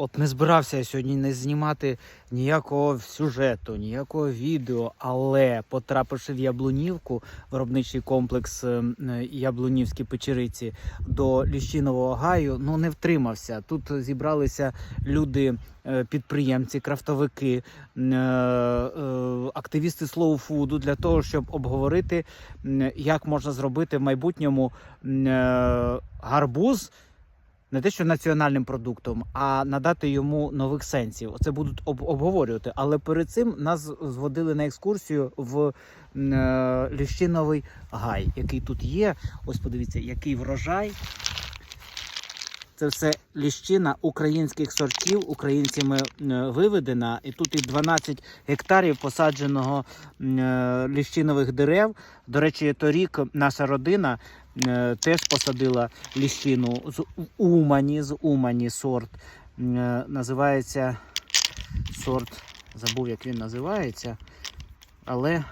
От не збирався я сьогодні не знімати ніякого сюжету, ніякого відео, але потрапивши в Яблунівку, виробничий комплекс е, е, Яблунівські печериці до Ліщинового гаю, ну не втримався. Тут зібралися люди, е, підприємці, крафтовики, е, активісти Food для того, щоб обговорити, як можна зробити в майбутньому гарбуз не те, що національним продуктом, а надати йому нових сенсів. Це будуть об- обговорювати. Але перед цим нас зводили на екскурсію в е, Ліщиновий гай, який тут є. Ось подивіться, який врожай. Це все ліщина українських сортів, українцями е, виведена. І тут і 12 гектарів посадженого е, ліщинових дерев. До речі, торік наша родина е, теж посадила ліщину з Умані, з Умані сорт. Називається сорт, забув, як він називається, але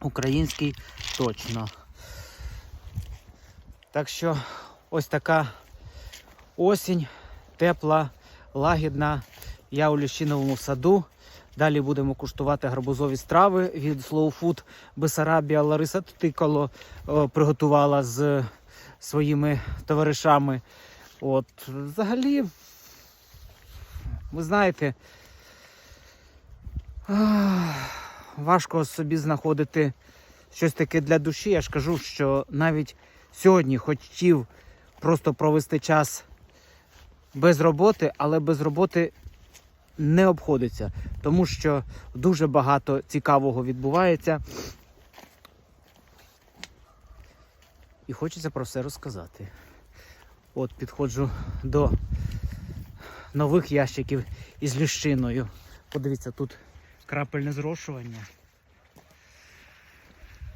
український точно. Так що ось така осінь, тепла, лагідна. Я у ліщиновому саду. Далі будемо куштувати гарбузові страви від Slow Food Бесарабія. Лариса Тикало приготувала з своїми товаришами. От, взагалі, ви знаєте, важко собі знаходити щось таке для душі. Я ж кажу, що навіть сьогодні хотів просто провести час без роботи, але без роботи не обходиться, тому що дуже багато цікавого відбувається. І хочеться про все розказати. От підходжу до нових ящиків із ліщиною. Подивіться, тут крапельне зрошування.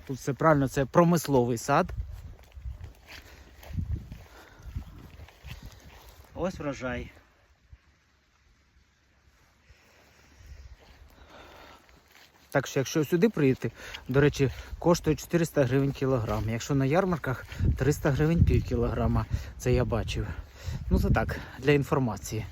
Тут все правильно, це промисловий сад. Ось врожай. Так що, якщо сюди приїти, до речі, коштує 400 гривень кілограм. Якщо на ярмарках 300 гривень пів кілограма, це я бачив. Ну це так, для інформації.